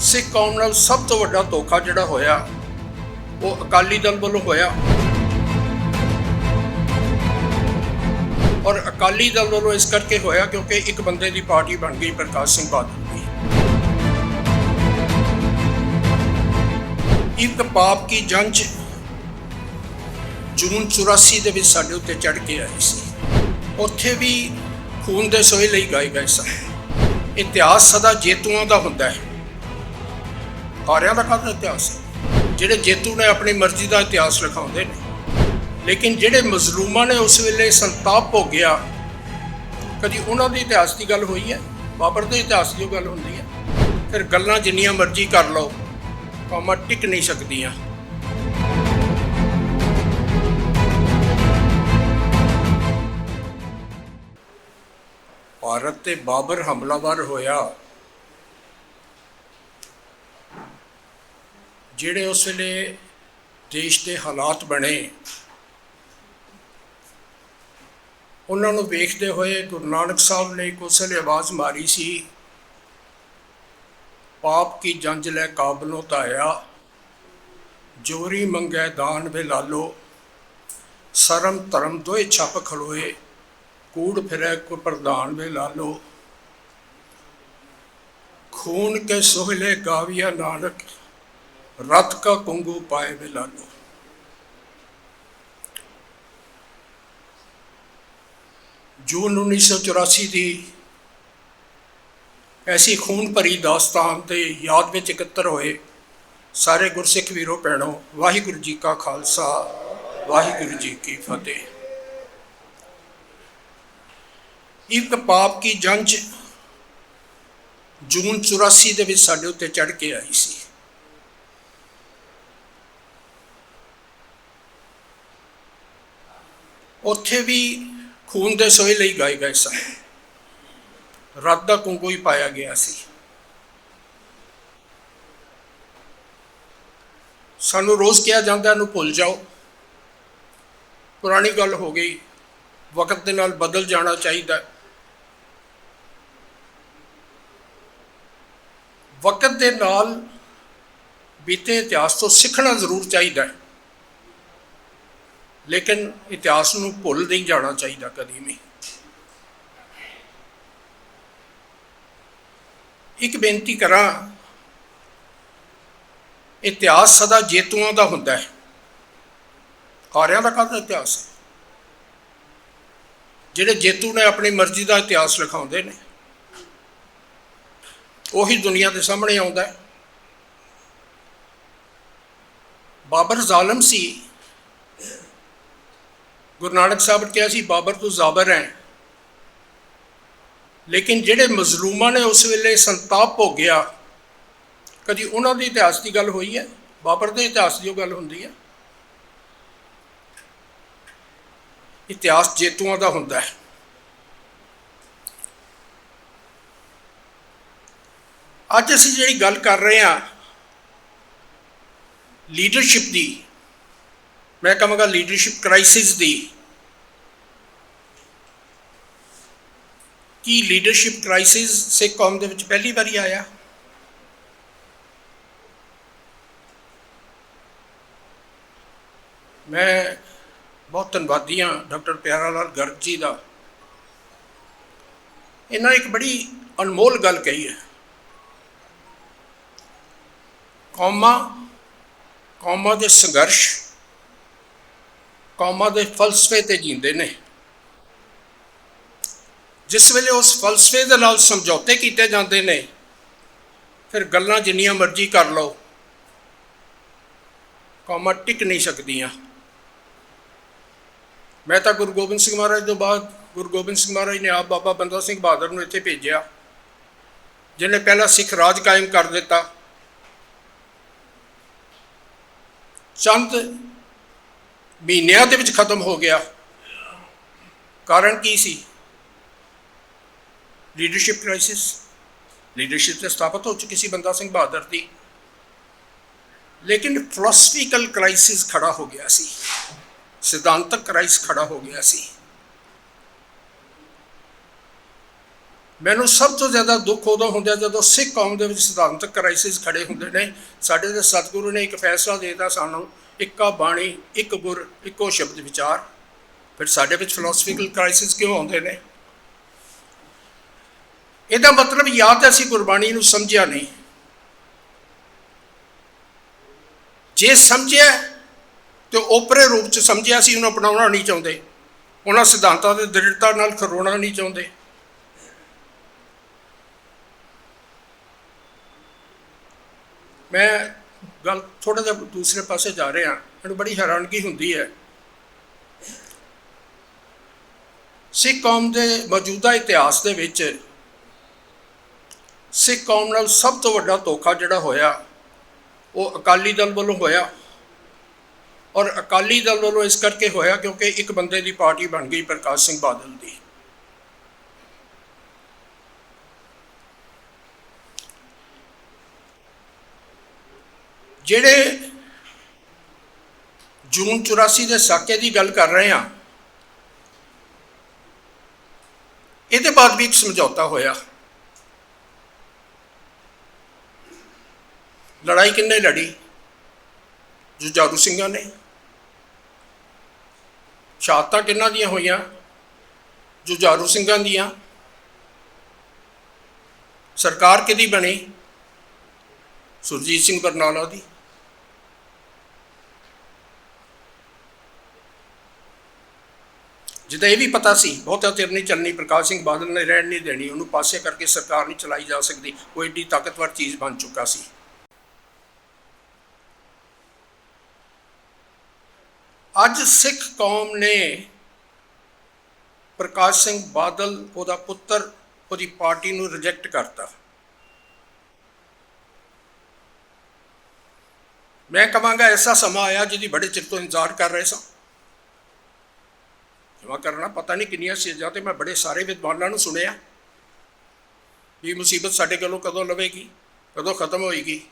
ਸਿੱਖ ਕੌਮ ਨਾਲ ਸਭ ਤੋਂ ਵੱਡਾ ਧੋਖਾ ਜਿਹੜਾ ਹੋਇਆ, ਉਹ ਅਕਾਲੀ ਦਲ ਵੱਲੋਂ ਹੋਇਆ। ਔਰ ਅਕਾਲੀ ਦਲ ਵੱਲੋਂ ਇਸ ਕਰਕੇ ਹੋਇਆ ਕਿਉਂਕਿ ਇੱਕ ਬੰਦੇ ਦੀ ਪਾਰਟੀ ਬਣ ਗਈ, ਪ੍ਰਕਾਸ਼ ਸਿੰਘ ਬਾਦਲ ਦੀ। ਇੱਕ ਪਾਪ ਕੀ ਜੰਜ ਜੂਨ 84 ਦੇ ਵਿੱਚ ਸਾਡੇ ਉੱਤੇ ਚੜ ਕੇ ਆਈ ਸੀ। ਉੱਥੇ ਵੀ ਖੂਨ ਦੇ ਸੋਏ ਲਈ ਗਾਏ ਗਏ ਸਨ। ਇਤਿਹਾਸ ਸਦਾ ਜੇਤੂਆਂ ਦਾ ਹੁੰਦਾ ਹੈ। ਹਾਰਿਆਂ ਦਾ ਕਾਹਦਾ ਇਤਿਹਾਸ ਹੈ? ਜਿਹੜੇ ਜੇਤੂ ਨੇ ਆਪਣੀ ਮਰਜ਼ੀ ਦਾ ਇਤਿਹਾਸ ਲਿਖਾਉਂਦੇ ਨੇ। ਲੇਕਿਨ ਜਿਹੜੇ ਮਜ਼ਲੂਮਾਂ ਨੇ ਉਸ ਵੇਲੇ ਸੰਤਾਪ ਭੋਗਿਆ ਕਦੀ ਉਹਨਾਂ ਦੇ ਇਤਿਹਾਸ ਦੀ ਗੱਲ ਹੋਈ ਹੈ? ਬਾਬਰ ਦੇ ਇਤਿਹਾਸ ਦੀ ਉਹ ਗੱਲ ਹੁੰਦੀ ਹੈ। ਫਿਰ ਗੱਲਾਂ ਜਿੰਨੀਆਂ ਮਰਜ਼ੀ ਕਰ ਲਓ, ਕੌਮਾਂ ਟਿਕ ਨਹੀਂ ਸਕਦੀਆਂ। ਭਾਰਤ ਤੇ ਬਾਬਰ ਹਮਲਾਵਰ ਹੋਇਆ। ਜਿਹੜੇ ਉਸ ਵੇਲੇ ਦੇਸ਼ ਦੇ ਹਾਲਾਤ ਬਣੇ, ਉਹਨਾਂ ਨੂੰ ਵੇਖਦੇ ਹੋਏ ਗੁਰੂ ਨਾਨਕ ਸਾਹਿਬ ਨੇ ਇੱਕ ਉਸ ਵੇਲੇ ਆਵਾਜ਼ ਮਾਰੀ ਸੀ, ਪਾਪ ਕੀ ਜੰਜ ਲੈ ਕਾਬਲੋਂ ਧਾਇਆ, ਜੋਰੀ ਮੰਗੈ ਦਾਨ ਵੇ ਲਾਲੋ ਸਰਮ ਧਰਮ ਦੋਏ ਛੱਪ ਖਲੋਏ, ਕੂੜ ਫਿਰੈ ਕੋ ਪ੍ਰਧਾਨ ਵੇ ਲਾਲੋ ਖੂਨ ਕੇ ਸੋਹਲੇ ਗਾਵੀਆ ਨਾਨਕ ਰਤ ਕਾ ਕੁੰਗੂ ਪਾਏ ਵੇ ਲਾਲੋ ਜੂਨ 1984 ਦੀ ਐਸੀ ਖੂਨ ਭਰੀ ਦਾਸਤਾਨ ਤੇ ਯਾਦ ਵਿੱਚ ਇਕੱਤਰ ਹੋਏ ਸਾਰੇ ਗੁਰਸਿੱਖ ਵੀਰੋ, ਭੈਣੋ, ਵਾਹਿਗੁਰੂ ਜੀ ਕਾ ਖਾਲਸਾ, ਵਾਹਿਗੁਰੂ ਜੀ ਕੀ ਫਤਿਹ। ਇੱਕ ਪਾਪ ਕੀ ਜੰਜ ਜੂਨ 84 ਦੇ ਵਿੱਚ ਸਾਡੇ ਉੱਤੇ ਚੜ ਕੇ ਆਈ ਸੀ। ਉੱਥੇ ਵੀ ਖੂਨ ਦੇ ਸੋਏ ਲਈ ਗਾਏ ਗਏ ਸਨ। ਰੱਤ ਦਾ ਕੁੰਗੂ ਹੀ ਪਾਇਆ ਗਿਆ ਸੀ। ਸਾਨੂੰ ਰੋਜ਼ ਕਿਹਾ ਜਾਂਦਾ, ਇਹਨੂੰ ਭੁੱਲ ਜਾਓ। ਪੁਰਾਣੀ ਗੱਲ ਹੋ ਗਈ। ਵਕਤ ਦੇ ਨਾਲ ਬਦਲ ਜਾਣਾ ਚਾਹੀਦਾ। ਵਕਤ ਦੇ ਨਾਲ ਬੀਤੇ ਇਤਿਹਾਸ ਤੋਂ ਸਿੱਖਣਾ ਜ਼ਰੂਰ ਚਾਹੀਦਾ ਹੈ। ਲੇਕਿਨ ਇਤਿਹਾਸ ਨੂੰ ਭੁੱਲ ਨਹੀਂ ਜਾਣਾ ਚਾਹੀਦਾ ਕਦੀ ਵੀ। ਇੱਕ ਬੇਨਤੀ ਕਰਾਂ, ਇਤਿਹਾਸ ਸਦਾ ਜੇਤੂਆਂ ਦਾ ਹੁੰਦਾ ਹੈ। ਹਾਰਿਆਂ ਦਾ ਕਾਹਦਾ ਇਤਿਹਾਸ ਹੈ? ਜਿਹੜੇ ਜੇਤੂ ਨੇ ਆਪਣੀ ਮਰਜ਼ੀ ਦਾ ਇਤਿਹਾਸ ਲਿਖਾਉਂਦੇ ਨੇ, ਉਹੀ ਦੁਨੀਆ ਦੇ ਸਾਹਮਣੇ ਆਉਂਦਾ ਹੈ। ਬਾਬਰ ਜ਼ਾਲਮ ਸੀ ਗੁਰੂ ਨਾਨਕ ਸਾਹਿਬ ਨੇ ਕਿਹਾ ਸੀ, ਬਾਬਰ ਤੋਂ ਜ਼ਾਬਰ ਹੈ ਲੇਕਿਨ ਜਿਹੜੇ ਮਜ਼ਲੂਮਾਂ ਨੇ ਉਸ ਵੇਲੇ ਸੰਤਾਪ ਭੋਗਿਆ ਕਦੀ ਉਹਨਾਂ ਦੇ ਇਤਿਹਾਸ ਦੀ ਗੱਲ ਹੋਈ ਹੈ? ਬਾਬਰ ਦੇ ਇਤਿਹਾਸ ਦੀ ਉਹ ਗੱਲ ਹੁੰਦੀ ਹੈ। ਇਤਿਹਾਸ ਜੇਤੂਆਂ ਦਾ ਹੁੰਦਾ ਹੈ। ਅੱਜ ਅਸੀਂ ਜਿਹੜੀ ਗੱਲ ਕਰ ਰਹੇ ਹਾਂ ਲੀਡਰਸ਼ਿਪ ਦੀ ਮੈਂ ਕਹਾਂਗਾ ਲੀਡਰਸ਼ਿਪ ਕ੍ਰਾਈਸਿਸ ਦੀ ਕੀ ਲੀਡਰਸ਼ਿਪ ਕ੍ਰਾਈਸਿਸ ਸਿੱਖ ਕੌਮ ਦੇ ਵਿੱਚ ਪਹਿਲੀ ਵਾਰੀ ਆਇਆ ਮੈਂ ਬਹੁਤ ਧੰਨਵਾਦੀ ਹਾਂ ਡਾਕਟਰ ਪਿਆਰਾ ਲਾਲ ਗਰਗ ਜੀ ਦਾ ਇਹਨਾਂ ਇੱਕ ਬੜੀ ਅਨਮੋਲ ਗੱਲ ਕਹੀ ਹੈ ਕੌਮਾਂ ਕੌਮਾਂ ਦੇ ਸੰਘਰਸ਼ ਕੌਮਾਂ ਦੇ ਫਲਸਫੇ ਤੇ ਜੀਂਦੇ ਨੇ। ਜਿਸ ਵੇਲੇ ਉਸ ਫਲਸਫੇ ਦੇ ਨਾਲ ਸਮਝੌਤੇ ਕੀਤੇ ਜਾਂਦੇ ਨੇ, ਫਿਰ ਗੱਲਾਂ ਜਿੰਨੀਆਂ ਮਰਜ਼ੀ ਕਰ ਲਓ, ਕੌਮਾਂ ਟਿਕ ਨਹੀਂ ਸਕਦੀਆਂ। ਮੈਂ ਤਾਂ ਗੁਰੂ ਗੋਬਿੰਦ ਸਿੰਘ ਮਹਾਰਾਜ ਤੋਂ ਬਾਅਦ ਗੁਰੂ ਗੋਬਿੰਦ ਸਿੰਘ ਮਹਾਰਾਜ ਨੇ ਆਪ ਬਾਬਾ ਬੰਦਾ ਸਿੰਘ ਬਹਾਦਰ ਨੂੰ ਇੱਥੇ ਭੇਜਿਆ, ਜਿਹਨੇ ਪਹਿਲਾ ਸਿੱਖ ਰਾਜ ਕਾਇਮ ਕਰ ਦਿੱਤਾ। ਚੰਦ ਮਹੀਨਿਆਂ ਦੇ ਵਿੱਚ ਖਤਮ ਹੋ ਗਿਆ। ਕਾਰਨ ਕੀ ਸੀ? ਲੀਡਰਸ਼ਿਪ ਕ੍ਰਾਈਸਿਸ ਲੀਡਰਸ਼ਿਪ ਤੇ ਸਥਾਪਿਤ ਹੋ ਚੁੱਕੀ ਸੀ ਬੰਦਾ ਸਿੰਘ ਬਹਾਦਰ ਦੀ। ਲੇਕਿਨ ਫਿਲਾਸਫੀਕਲ ਕ੍ਰਾਈਸਿਸ ਖੜਾ ਹੋ ਗਿਆ ਸੀ। ਸਿਧਾਂਤਕ ਕ੍ਰਾਈਸ ਖੜਾ ਹੋ ਗਿਆ ਸੀ। ਮੈਨੂੰ ਸਭ ਤੋਂ ਜ਼ਿਆਦਾ ਦੁੱਖ ਉਦੋਂ ਹੁੰਦਾ ਜਦੋਂ ਸਿੱਖ ਕੌਮ ਦੇ ਵਿੱਚ ਸਿਧਾਂਤਕ ਕ੍ਰਾਈਸਿਸ ਖੜੇ ਹੁੰਦੇ ਨੇ। ਸਾਡੇ ਦੇ ਸਤਿਗੁਰੂ ਨੇ ਇੱਕ ਫੈਸਲਾ ਦੇ ਦਿੱਤਾ ਸਾਨੂੰ ਇੱਕਾ ਬਾਣੀ, ਇੱਕ ਗੁਰ, ਇੱਕੋ ਸ਼ਬਦ ਵਿਚਾਰ। ਫਿਰ ਸਾਡੇ ਵਿੱਚ ਫਿਲਾਸਫੀਕਲ ਕ੍ਰਾਈਸਿਸ ਕਿਉਂ ਆਉਂਦੇ ਨੇ? ਇਹਦਾ ਮਤਲਬ ਜਾਂ ਤਾਂ ਅਸੀਂ ਗੁਰਬਾਣੀ ਨੂੰ ਸਮਝਿਆ ਨਹੀਂ। ਜੇ ਸਮਝਿਆ, ਤੇ ਓਪਰੇ ਰੂਪ ਚ ਸਮਝਿਆ ਸੀ ਉਹਨੂੰ ਅਪਣਾਉਣਾ ਨਹੀਂ ਚਾਹੁੰਦੇ। ਉਹਨਾਂ ਸਿਧਾਂਤਾਂ ਦੇ ਦ੍ਰਿੜਤਾ ਨਾਲ ਖਰੋਣਾ ਨਹੀਂ ਚਾਹੁੰਦੇ। ਮੈਂ ਗੱਲ ਥੋੜਾ ਜਿਹਾ ਦੂਸਰੇ ਪਾਸੇ ਜਾ ਰਹੇ ਹਾਂ, ਮੈਨੂੰ ਬੜੀ ਹੈਰਾਨਗੀ ਹੁੰਦੀ ਹੈ। ਸਿੱਖ ਕੌਮ ਦੇ ਮੌਜੂਦਾ ਇਤਿਹਾਸ ਦੇ ਵਿੱਚ ਸਿੱਖ ਕੌਮ ਨਾਲ ਸਭ ਤੋਂ ਵੱਡਾ ਧੋਖਾ ਜਿਹੜਾ ਹੋਇਆ, ਉਹ ਅਕਾਲੀ ਦਲ ਵੱਲੋਂ ਹੋਇਆ। ਔਰ ਅਕਾਲੀ ਦਲ ਵੱਲੋਂ ਇਸ ਕਰਕੇ ਹੋਇਆ ਕਿਉਂਕਿ ਇੱਕ ਬੰਦੇ ਦੀ ਪਾਰਟੀ ਬਣ ਗਈ ਪ੍ਰਕਾਸ਼ ਸਿੰਘ ਬਾਦਲ ਦੀ। ਜਿਹੜੇ ਜੂਨ 84 ਦੇ ਸਾਕੇ ਦੀ ਗੱਲ ਕਰ ਰਹੇ ਹਾਂ, ਇਹਦੇ ਬਾਅਦ ਵੀ ਇੱਕ ਸਮਝੌਤਾ ਹੋਇਆ। ਲੜਾਈ ਕਿੰਨੇ ਲੜੀ? ਜੁਝਾਰੂ ਸਿੰਘਾਂ ਨੇ। ਸ਼ਹਾਦਤਾਂ ਕਿੰਨਾਂ ਦੀਆਂ ਹੋਈਆਂ? ਜੁਝਾਰੂ ਸਿੰਘਾਂ ਦੀਆਂ। ਸਰਕਾਰ ਕਿਹਦੀ ਬਣੀ? ਸੁਰਜੀਤ ਸਿੰਘ ਬਰਨਾਲਾ ਦੀ। ਜਿੱਦਾਂ ਇਹ ਵੀ ਪਤਾ ਸੀ, ਬਹੁਤਾ ਚਿਰ ਨਹੀਂ ਚੱਲਣੀ, ਪ੍ਰਕਾਸ਼ ਸਿੰਘ ਬਾਦਲ ਨੇ ਰਹਿਣ ਨਹੀਂ ਦੇਣੀ, ਉਹਨੂੰ ਪਾਸੇ ਕਰਕੇ ਸਰਕਾਰ ਨਹੀਂ ਚਲਾਈ ਜਾ ਸਕਦੀ, ਉਹ ਏਡੀ ਤਾਕਤਵਰ ਚੀਜ਼ ਬਣ ਚੁੱਕਾ ਸੀ। ਅੱਜ ਸਿੱਖ ਕੌਮ ਨੇ ਪ੍ਰਕਾਸ਼ ਸਿੰਘ ਬਾਦਲ, ਉਹਦਾ ਪੁੱਤਰ, ਉਹਦੀ ਪਾਰਟੀ ਨੂੰ ਰਿਜੈਕਟ ਕਰਤਾ। ਮੈਂ ਕਹਾਂਗਾ, ਐਸਾ ਸਮਾਂ ਆਇਆ ਜਿਹਦੀ ਬੜੇ ਚਿਰ ਤੋਂ ਇੰਤਜ਼ਾਰ ਕਰ ਰਹੇ ਸਾਂ। ਕਰਨਾ, ਪਤਾ ਨਹੀਂ ਕਿੰਨੀਆਂ ਸੇਜਾਂ ਤੇ ਮੈਂ ਬੜੇ ਸਾਰੇ ਵਿਦਵਾਨਾਂ ਨੂੰ ਸੁਣਿਆ ਵੀ ਮੁਸੀਬਤ ਸਾਡੇ ਕੋਲੋਂ ਕਦੋਂ ਲਵੇਗੀ, ਕਦੋਂ ਖਤਮ ਹੋਏਗੀ।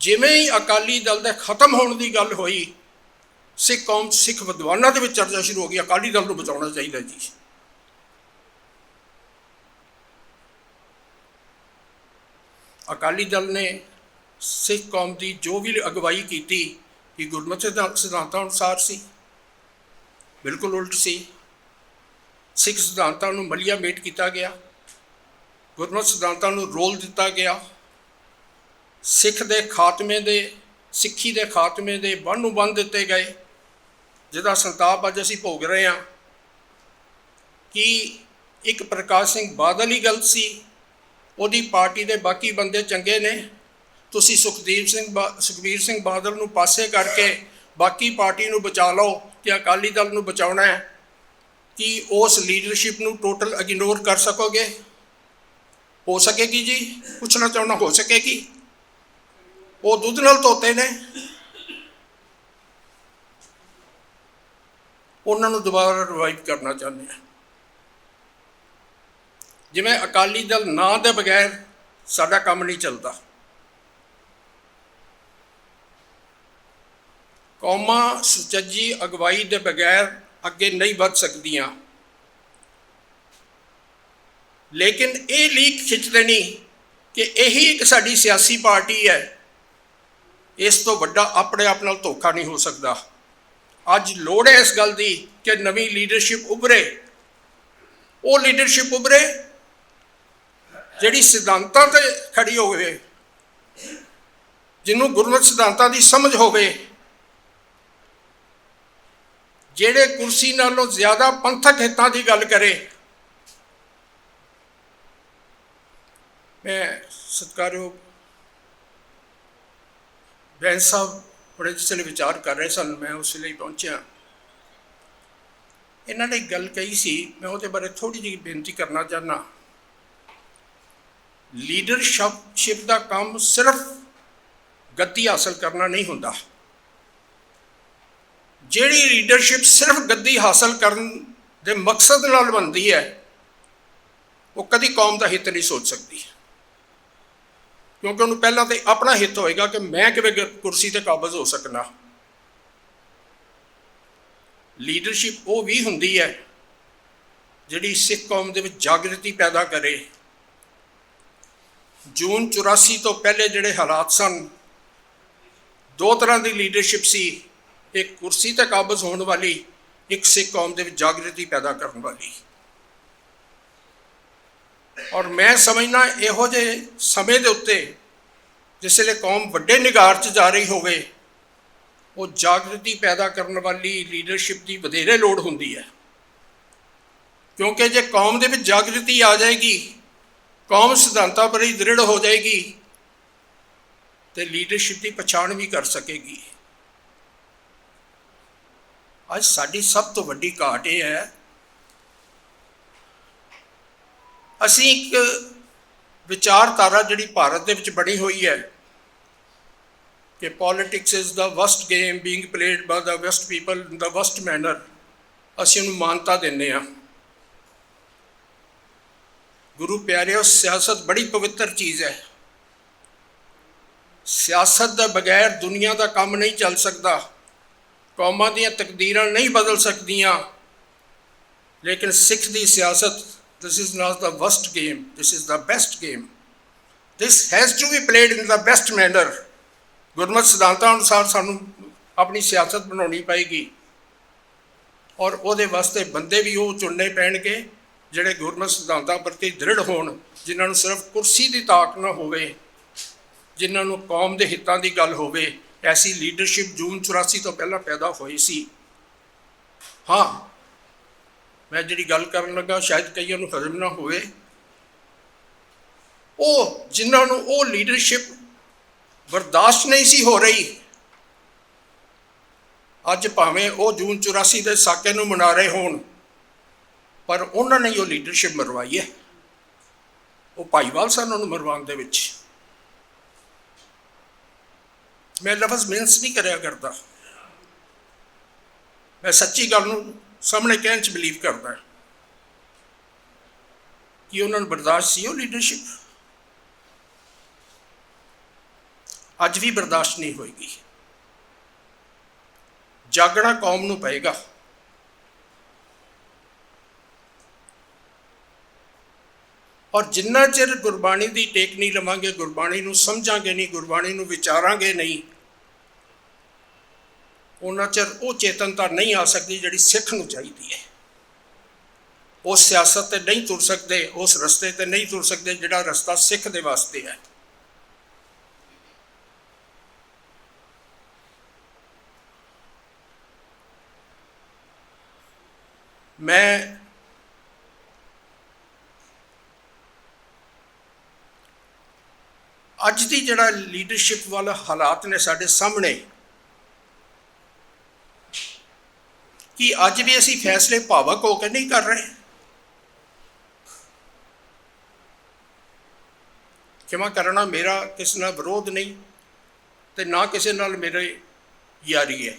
ਜਿਵੇਂ ਹੀ ਅਕਾਲੀ ਦਲ ਦੇ ਖਤਮ ਹੋਣ ਦੀ ਗੱਲ ਹੋਈ, ਸਿੱਖ ਕੌਮ, ਸਿੱਖ ਵਿਦਵਾਨਾਂ ਦੇ ਵਿੱਚ ਚਰਚਾ ਸ਼ੁਰੂ ਹੋ ਗਈ, ਅਕਾਲੀ ਦਲ ਨੂੰ ਬਚਾਉਣਾ ਚਾਹੀਦਾ ਜੀ। ਅਕਾਲੀ ਦਲ ਨੇ ਸਿੱਖ ਕੌਮ ਦੀ ਜੋ ਵੀ ਅਗਵਾਈ ਕੀਤੀ, ਕਿ ਗੁਰਮਤਿ ਸਿਧਾ- ਸਿਧਾਂਤਾਂ ਅਨੁਸਾਰ ਸੀ ਬਿਲਕੁਲ ਉਲਟ ਸੀ। ਸਿੱਖ ਸਿਧਾਂਤਾਂ ਨੂੰ ਮਲੀਆ ਮੇਟ ਕੀਤਾ ਗਿਆ। ਗੁਰਮਤ ਸਿਧਾਂਤਾਂ ਨੂੰ ਰੋਲ ਦਿੱਤਾ ਗਿਆ। ਸਿੱਖ ਦੇ ਖਾਤਮੇ ਦੇ, ਸਿੱਖੀ ਦੇ ਖਾਤਮੇ ਦੇ ਬੰਨ ਨੂੰ ਬੰਨ ਦਿੱਤੇ ਗਏ। ਜਿਹਦਾ ਸੰਤਾਪ ਅੱਜ ਅਸੀਂ ਭੋਗ ਰਹੇ ਹਾਂ ਕਿ ਇੱਕ ਪ੍ਰਕਾਸ਼ ਸਿੰਘ ਬਾਦਲ ਹੀ ਗਲਤ ਸੀ। ਉਹਦੀ ਪਾਰਟੀ ਦੇ ਬਾਕੀ ਬੰਦੇ ਚੰਗੇ ਨੇ। ਤੁਸੀਂ ਸੁਖਦੀਪ ਸਿੰਘ ਬਾ- ਸੁਖਬੀਰ ਸਿੰਘ ਬਾਦਲ ਨੂੰ ਪਾਸੇ ਕਰਕੇ ਬਾਕੀ ਪਾਰਟੀ ਨੂੰ ਬਚਾ ਲਓ। ਕਿ ਅਕਾਲੀ ਦਲ ਨੂੰ ਬਚਾਉਣਾ ਹੈ, ਕਿ ਉਸ ਲੀਡਰਸ਼ਿਪ ਨੂੰ ਟੋਟਲ ਇਗਨੋਰ ਕਰ ਸਕੋਗੇ? ਹੋ ਸਕੇਗੀ ਜੀ? ਪੁੱਛਣਾ ਚਾਹੁੰਦਾ ਹੋ ਸਕੇਗੀ ਉਹ ਦੁੱਧ ਨਾਲ ਧੋਤੇ ਨੇ। ਉਹਨਾਂ ਨੂੰ ਦੁਬਾਰਾ ਰਿਵਾਈਵ ਕਰਨਾ ਚਾਹੁੰਦੇ ਆ ਜਿਵੇਂ ਅਕਾਲੀ ਦਲ ਨਾਂ ਦੇ ਬਗੈਰ ਸਾਡਾ ਕੰਮ ਨਹੀਂ ਚੱਲਦਾ। ਕੌਮਾਂ ਸੁਚੱਜੀ ਅਗਵਾਈ ਦੇ ਬਗੈਰ ਅੱਗੇ ਨਹੀਂ ਵੱਧ ਸਕਦੀਆਂ। ਲੇਕਿਨ ਇਹ ਲੀਕ ਖਿੱਚ ਦੇਣੀ ਕਿ ਇਹੀ ਇੱਕ ਸਾਡੀ ਸਿਆਸੀ ਪਾਰਟੀ ਹੈ। ਇਸ ਤੋਂ ਵੱਡਾ ਆਪਣੇ ਆਪ ਨਾਲ ਧੋਖਾ ਨਹੀਂ ਹੋ ਸਕਦਾ। ਅੱਜ ਲੋੜ ਹੈ ਇਸ ਗੱਲ ਦੀ ਕਿ ਨਵੀਂ ਲੀਡਰਸ਼ਿਪ ਉਭਰੇ। ਉਹ ਲੀਡਰਸ਼ਿਪ ਉਭਰੇ ਜਿਹੜੀ ਸਿਧਾਂਤਾਂ ਤੇ ਖੜੀ ਹੋਵੇ, ਜਿਹਨੂੰ ਗੁਰਮਤਿ ਸਿਧਾਂਤਾਂ ਦੀ ਸਮਝ ਹੋਵੇ। ਜਿਹੜੇ ਕੁਰਸੀ ਨਾਲੋਂ ਜ਼ਿਆਦਾ ਪੰਥਕ ਹਿੱਤਾਂ ਦੀ ਗੱਲ ਕਰੇ। ਮੈਂ ਸਤਿਕਾਰਯੋਗ ਬੈਂਸ ਸਾਹਿਬ ਬੜੇ ਜਿਸ ਵਿਚਾਰ ਕਰ ਰਹੇ ਸਨ, ਮੈਂ ਉਸ ਲਈ ਪਹੁੰਚਿਆ। ਇਹਨਾਂ ਨੇ ਗੱਲ ਕਹੀ ਸੀ, ਮੈਂ ਉਹਦੇ ਬਾਰੇ ਥੋੜੀ ਜਿਹੀ ਬੇਨਤੀ ਕਰਨਾ ਚਾਹਨਾ ਲੀਡਰਸ਼ਿਪ ਦਾ ਕੰਮ ਸਿਰਫ ਗੱਦੀ ਹਾਸਲ ਕਰਨਾ ਨਹੀਂ ਹੁੰਦਾ। ਜਿਹੜੀ ਲੀਡਰਸ਼ਿਪ ਸਿਰਫ ਗੱਦੀ ਹਾਸਲ ਕਰਨ ਦੇ ਮਕਸਦ ਨਾਲ ਬਣਦੀ ਹੈ, ਉਹ ਕਦੀ ਕੌਮ ਦਾ ਹਿੱਤ ਨਹੀਂ ਸੋਚ ਸਕਦੀ। ਕਿਉਂਕਿ ਉਹਨੂੰ ਪਹਿਲਾਂ ਤੇ ਆਪਣਾ ਹਿੱਤ ਹੋਏਗਾ ਕਿ ਮੈਂ ਕਿਵੇਂ ਕੁਰਸੀ ਤੇ ਕਾਬਜ਼ ਹੋ ਸਕਣਾ ਲੀਡਰਸ਼ਿਪ ਉਹ ਵੀ ਹੁੰਦੀ ਹੈ, ਜਿਹੜੀ ਸਿੱਖ ਕੌਮ ਦੇ ਵਿੱਚ ਜਾਗਰਤੀ ਪੈਦਾ ਕਰੇ। ਜੂਨ 84 ਤੋਂ ਪਹਿਲੇ ਜਿਹੜੇ ਹਾਲਾਤ ਸਨ, ਦੋ ਤਰ੍ਹਾਂ ਦੀ ਲੀਡਰਸ਼ਿਪ ਸੀ। ਇੱਕ ਕੁਰਸੀ ਤੇ ਕਾਬਜ਼ ਹੋਣ ਵਾਲੀ ਇੱਕ ਸਿੱਖ ਕੌਮ ਦੇ ਵਿੱਚ ਜਾਗਰਤੀ ਪੈਦਾ ਕਰਨ ਵਾਲੀ। ਔਰ ਮੈਂ ਸਮਝਣਾ ਇਹੋ ਜਿਹੇ ਸਮੇਂ ਦੇ ਉੱਤੇ ਜਿਸ ਵੇਲੇ ਕੌਮ ਵੱਡੇ ਨਿਗਾਰ 'ਚ ਜਾ ਰਹੀ ਹੋਵੇ, ਉਹ ਜਾਗਰਤੀ ਪੈਦਾ ਕਰਨ ਵਾਲੀ ਲੀਡਰਸ਼ਿਪ ਦੀ ਵਧੇਰੇ ਲੋੜ ਹੁੰਦੀ ਹੈ। ਕਿਉਂਕਿ ਜੇ ਕੌਮ ਦੇ ਵਿੱਚ ਜਾਗਰਤੀ ਆ ਜਾਏਗੀ, ਕੌਮ ਸਿਧਾਂਤਾਂ ਪਰ ਹੀ ਦ੍ਰਿੜ ਹੋ ਜਾਏਗੀ, ਤੇ ਲੀਡਰਸ਼ਿਪ ਦੀ ਪਛਾਣ ਵੀ ਕਰ ਸਕੇਗੀ। ਅੱਜ ਸਾਡੀ ਸਭ ਤੋਂ ਵੱਡੀ ਘਾਟ ਇਹ ਹੈ, ਅਸੀਂ ਇੱਕ ਵਿਚਾਰਧਾਰਾ ਜਿਹੜੀ ਭਾਰਤ ਦੇ ਵਿੱਚ ਬਣੀ ਹੋਈ ਹੈ ਕਿ politics is the worst game being played by the best people in the worst manner ਅਸੀਂ ਉਹਨੂੰ ਮਾਨਤਾ ਦਿੰਦੇ ਹਾਂ। ਗੁਰੂ ਪਿਆਰਿਓ, ਸਿਆਸਤ ਬੜੀ ਪਵਿੱਤਰ ਚੀਜ਼ ਹੈ। ਸਿਆਸਤ ਦੇ ਬਗੈਰ ਦੁਨੀਆ ਦਾ ਕੰਮ ਨਹੀਂ ਚੱਲ ਸਕਦਾ। ਕੌਮਾਂ ਦੀਆਂ ਤਕਦੀਰਾਂ ਨਹੀਂ ਬਦਲ ਸਕਦੀਆਂ। ਲੇਕਿਨ ਸਿੱਖ ਦੀ ਸਿਆਸਤ, this is not the worst game, this is the best game this has to be played in the best manner ਗੁਰਮਤਿ ਸਿਧਾਂਤਾਂ ਅਨੁਸਾਰ ਸਾਨੂੰ ਆਪਣੀ ਸਿਆਸਤ ਬਣਾਉਣੀ ਪਏਗੀ। ਔਰ ਉਹਦੇ ਵਾਸਤੇ ਬੰਦੇ ਵੀ ਉਹ ਚੁਣਨੇ ਪੈਣਗੇ, ਜਿਹੜੇ ਗੁਰਮਤਿ ਸਿਧਾਂਤਾਂ ਪ੍ਰਤੀ ਦ੍ਰਿੜ ਹੋਣ, ਜਿਨ੍ਹਾਂ ਨੂੰ ਸਿਰਫ ਕੁਰਸੀ ਦੀ ਤਾਕ ਨਾ ਹੋਵੇ, ਜਿਨ੍ਹਾਂ ਨੂੰ ਕੌਮ ਦੇ ਹਿੱਤਾਂ ਦੀ ਗੱਲ ਹੋਵੇ। ਐਸੀ ਲੀਡਰਸ਼ਿਪ ਜੂਨ 84 ਤੋਂ ਪਹਿਲਾਂ ਪੈਦਾ ਹੋਈ ਸੀ। ਹਾਂ, ਮੈਂ ਜਿਹੜੀ ਗੱਲ ਕਰਨ ਲੱਗਾ, ਸ਼ਾਇਦ ਕਈਆਂ ਨੂੰ ਹਜ਼ਮ ਨਾ ਹੋਵੇ। ਉਹ, ਜਿਨ੍ਹਾਂ ਨੂੰ ਉਹ ਲੀਡਰਸ਼ਿਪ ਬਰਦਾਸ਼ਤ ਨਹੀਂ ਸੀ ਹੋ ਰਹੀ, ਅੱਜ ਭਾਵੇਂ ਉਹ ਜੂਨ 84 ਦੇ ਸਾਕੇ ਨੂੰ ਮਨਾ ਰਹੇ ਹੋਣ, ਪਰ ਉਹਨਾਂ ਨੇ ਉਹ ਲੀਡਰਸ਼ਿਪ ਮਰਵਾਈ ਹੈ। ਉਹ ਭਾਈਵਾਲ ਸਨ ਨੂੰ ਮਰਵਾਉਣ ਦੇ ਵਿੱਚ। ਮੈਂ ਲਫ਼ਜ਼ ਮਿੰਸ ਨਹੀਂ ਕਰਿਆ ਕਰਦਾ। ਮੈਂ ਸੱਚੀ ਗੱਲ ਨੂੰ ਸਾਹਮਣੇ ਕਹਿਣ ਚ ਬਲੀਵ ਕਰਦਾ ਕਿ ਉਹਨਾਂ ਨੂੰ ਬਰਦਾਸ਼ਤ ਸੀ ਉਹ ਲੀਡਰਸ਼ਿਪ ਅੱਜ ਵੀ ਬਰਦਾਸ਼ਤ ਨਹੀਂ ਹੋਏਗੀ। ਜਾਗਣਾ ਕੌਮ ਨੂੰ ਪਏਗਾ। ਔਰ ਜਿੰਨਾ ਚਿਰ ਗੁਰਬਾਣੀ ਦੀ ਟੇਕ ਨਹੀਂ ਲਵਾਂਗੇ, ਗੁਰਬਾਣੀ ਨੂੰ ਸਮਝਾਂਗੇ ਨਹੀਂ, ਗੁਰਬਾਣੀ ਨੂੰ ਵਿਚਾਰਾਂਗੇ ਨਹੀਂ, ਉਹਨਾਂ ਚਿਰ ਉਹ ਚੇਤਨਤਾ ਨਹੀਂ ਆ ਸਕਦੀ ਜਿਹੜੀ ਸਿੱਖ ਨੂੰ ਚਾਹੀਦੀ ਹੈ। ਉਹ ਸਿਆਸਤ ਤੇ ਨਹੀਂ ਤੁਰ ਸਕਦੇ, ਉਸ ਰਸਤੇ ਤੇ ਨਹੀਂ ਤੁਰ ਸਕਦੇ ਜਿਹੜਾ ਰਸਤਾ ਸਿੱਖ ਦੇ ਵਾਸਤੇ ਹੈ। ਮੈਂ ਅੱਜ ਦੀ ਜਿਹੜਾ ਲੀਡਰਸ਼ਿਪ ਵਾਲਾ ਹਾਲਾਤ ਨੇ ਸਾਡੇ ਸਾਹਮਣੇ, ਕਿ ਅੱਜ ਵੀ ਅਸੀਂ ਫੈਸਲੇ ਭਾਵਕ ਹੋ ਕੇ ਨਹੀਂ ਕਰ ਰਹੇ। ਕਿਵੇਂ ਕਰਨਾ ਮੇਰਾ ਕਿਸ ਨਾਲ ਵਿਰੋਧ ਨਹੀਂ ਤੇ ਨਾ ਕਿਸੇ ਨਾਲ ਮੇਰੇ ਯਾਰੀ ਹੈ।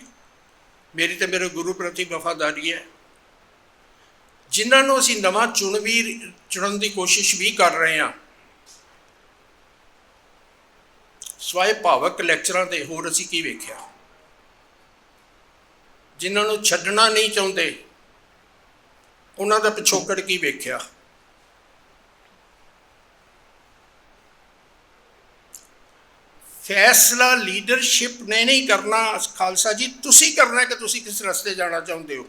ਮੇਰੀ ਤੇ ਮੇਰੇ ਗੁਰੂ ਪ੍ਰਤੀ ਵਫਾਦਾਰੀ ਹੈ। ਜਿਨ੍ਹਾਂ ਨੂੰ ਅਸੀਂ ਨਵਾਂ ਚੁਣਵੀਰ ਚੁਣਨ ਦੀ ਕੋਸ਼ਿਸ਼ ਵੀ ਕਰ ਰਹੇ ਹਾਂ ਸਵਾਏ ਭਾਵਕ ਲੈਕਚਰਾਂ ਤੇ ਹੋਰ ਅਸੀਂ ਕੀ ਵੇਖਿਆ? ਜਿਨ੍ਹਾਂ ਨੂੰ ਛੱਡਣਾ ਨਹੀਂ ਚਾਹੁੰਦੇ, ਉਹਨਾਂ ਦਾ ਪਿਛੋਕੜ ਕੀ ਵੇਖਿਆ? ਫੈਸਲਾ ਲੀਡਰਸ਼ਿਪ ਨੇ ਨਹੀਂ ਕਰਨਾ, ਖਾਲਸਾ ਜੀ, ਤੁਸੀਂ ਕਰਨਾ ਕਿ ਤੁਸੀਂ ਕਿਸ ਰਸਤੇ ਜਾਣਾ ਚਾਹੁੰਦੇ ਹੋ?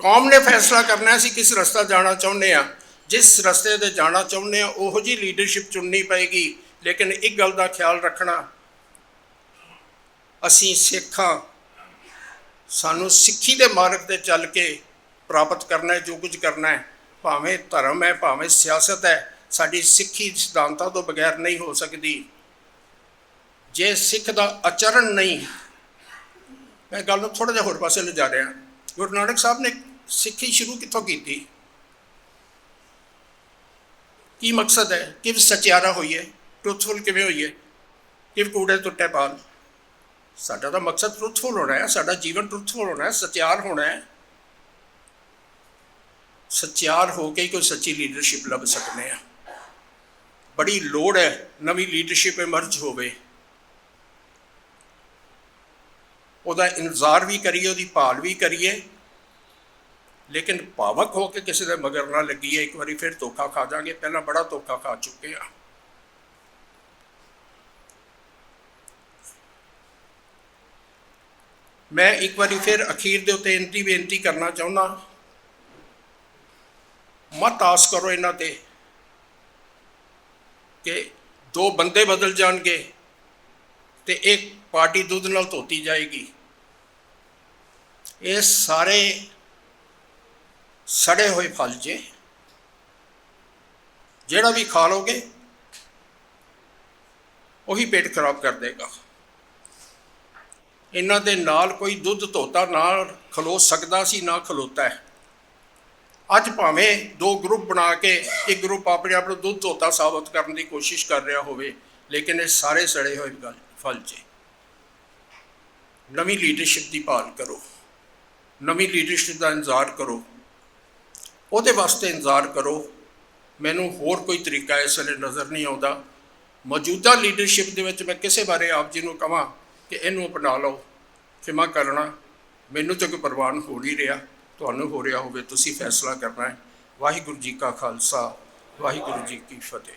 ਕੌਮ ਨੇ ਫੈਸਲਾ ਕਰਨਾ ਸੀ ਕਿਸ ਰਸਤਾ ਜਾਣਾ ਚਾਹੁੰਦੇ ਆ ਜਿਸ ਰਸਤੇ ਤੇ ਜਾਣਾ ਚਾਹੁੰਦੇ ਆ ਉਹੋ ਜੀ ਲੀਡਰਸ਼ਿਪ ਚੁਣਨੀ ਪਏਗੀ ਲੇਕਿਨ ਇੱਕ ਗੱਲ ਦਾ ਖਿਆਲ ਰੱਖਣਾ, ਅਸੀਂ ਸਿੱਖਾਂ, ਸਾਨੂੰ ਸਿੱਖੀ ਦੇ ਮਾਰਗ ਤੇ ਚੱਲ ਕੇ ਪ੍ਰਾਪਤ ਕਰਨਾ ਹੈ, ਜੋ ਕੁਝ ਕਰਨਾ ਹੈ। ਭਾਵੇਂ ਧਰਮ ਹੈ, ਭਾਵੇਂ ਸਿਆਸਤ ਹੈ, ਸਾਡੀ ਸਿੱਖੀ ਸਿਧਾਂਤਾਂ ਤੋਂ ਬਗੈਰ ਨਹੀਂ ਹੋ ਸਕਦੀ। ਜੇ ਸਿੱਖ ਦਾ ਆਚਰਣ ਨਹੀਂ, ਮੈਂ ਗੱਲ ਨੂੰ ਥੋੜਾ ਜਿਹਾ ਹੋਰ ਪਾਸੇ ਲਿਜਾ ਰਿਹਾ। ਗੁਰੂ ਨਾਨਕ ਸਾਹਿਬ ਨੇ ਸਿੱਖੀ ਸ਼ੁਰੂ ਕਿੱਥੋਂ ਕੀਤੀ? ਕੀ ਮਕਸਦ ਹੈ? ਕਿ ਸਚਿਆਰਾ ਹੋਈਏ? ਟਰੂਥਫੁਲ ਕਿਵੇਂ ਹੋਈਏ ਕਿ ਕੂੜੇ ਟੁੱਟੇ ਪਾਲ ਸਾਡਾ ਤਾਂ ਮਕਸਦ ਟਰੂਥਫੁਲ ਹੋਣਾ ਹੈ, ਸਾਡਾ ਜੀਵਨ ਟਰੂਥਫੁਲ ਹੋਣਾ ਹੈ ਸਚਿਆਰ ਹੋਣਾ ਹੈ। ਸਚਿਆਰ ਹੋ ਕੇ ਹੀ ਕੋਈ ਸੱਚੀ ਲੀਡਰਸ਼ਿਪ ਲੱਭ ਸਕਨੇ ਆ ਬੜੀ ਲੋੜ ਹੈ ਨਵੀਂ ਲੀਡਰਸ਼ਿਪ ਇਮਰਜ ਹੋਵੇ। ਉਹਦਾ ਇੰਤਜ਼ਾਰ ਵੀ ਕਰੀਏ, ਉਹਦੀ ਭਾਲ ਵੀ ਕਰੀਏ। ਲੇਕਿਨ ਭਾਵਕ ਹੋ ਕੇ ਕਿਸੇ ਦੇ ਮਗਰ ਨਾ ਲੱਗੀਏ, ਇੱਕ ਵਾਰੀ ਫਿਰ ਧੋਖਾ ਖਾ ਜਾਾਂਗੇ। ਪਹਿਲਾਂ ਬੜਾ ਧੋਖਾ ਖਾ ਚੁੱਕੇ ਆ ਮੈਂ ਇੱਕ ਵਾਰੀ ਫਿਰ ਅਖੀਰ ਦੇ ਉੱਤੇ ਇੰਤੀ ਬੇਨਤੀ ਕਰਨਾ ਚਾਹੁੰਦਾ। ਮਤ ਆਸ ਕਰੋ ਇਹਨਾਂ ਤੇ ਕਿ ਦੋ ਬੰਦੇ ਬਦਲ ਜਾਣਗੇ ਤੇ ਇੱਕ ਪਾਰਟੀ ਦੁੱਧ ਨਾਲ ਧੋਤੀ ਜਾਏਗੀ। ਇਹ ਸਾਰੇ ਸੜੇ ਹੋਏ ਫਲ ਜੇ। ਜਿਹੜਾ ਵੀ ਖਾ ਲੋਗੇ, ਉਹੀ ਪੇਟ ਖਰਾਬ ਕਰ ਦੇਗਾ। ਇਹਨਾਂ ਦੇ ਨਾਲ ਕੋਈ ਦੁੱਧ ਧੋਤਾ ਨਾਲ ਖਲੋ ਸਕਦਾ ਸੀ, ਨਾ ਖਲੋਤਾ ਹੈ। ਅੱਜ ਭਾਵੇਂ ਦੋ ਗਰੁੱਪ ਬਣਾ ਕੇ ਇੱਕ ਗਰੁੱਪ ਆਪਣੇ ਆਪ ਨੂੰ ਦੁੱਧ ਧੋਤਾ ਸਾਬਤ ਕਰਨ ਦੀ ਕੋਸ਼ਿਸ਼ ਕਰ ਰਿਹਾ ਹੋਵੇ, ਲੇਕਿਨ ਇਹ ਸਾਰੇ ਸੜੇ ਹੋਏ ਗੱਲ, ਫਲ ਜੇ। ਨਵੀਂ ਲੀਡਰਸ਼ਿਪ ਦੀ ਭਾਲ ਕਰੋ। ਨਵੀਂ ਲੀਡਰਸ਼ਿਪ ਦਾ ਇੰਤਜ਼ਾਰ ਕਰੋ। ਉਹਦੇ ਵਾਸਤੇ ਇੰਤਜ਼ਾਰ ਕਰੋ। ਮੈਨੂੰ ਹੋਰ ਕੋਈ ਤਰੀਕਾ ਇਸ ਵੇਲੇ ਨਜ਼ਰ ਨਹੀਂ ਆਉਂਦਾ। ਮੌਜੂਦਾ ਲੀਡਰਸ਼ਿਪ ਦੇ ਵਿੱਚ ਮੈਂ ਕਿਸੇ ਬਾਰੇ ਆਪ ਜੀ ਨੂੰ ਕਹਾਂ ਕਿ ਇਹਨੂੰ ਅਪਣਾ ਲਓ। ਖਿਮਾ ਕਰਨਾ, ਮੈਨੂੰ ਤਾਂ ਕੋਈ ਪ੍ਰਵਾਨ ਹੋ ਨਹੀਂ ਰਿਹਾ। ਤੁਹਾਨੂੰ ਹੋ ਰਿਹਾ ਹੋਵੇ, ਤੁਸੀਂ ਫੈਸਲਾ ਕਰਨਾ ਹੈ। ਵਾਹਿਗੁਰੂ ਜੀ ਕਾ ਖਾਲਸਾ, ਵਾਹਿਗੁਰੂ ਜੀ ਕੀ ਫਤਿਹ।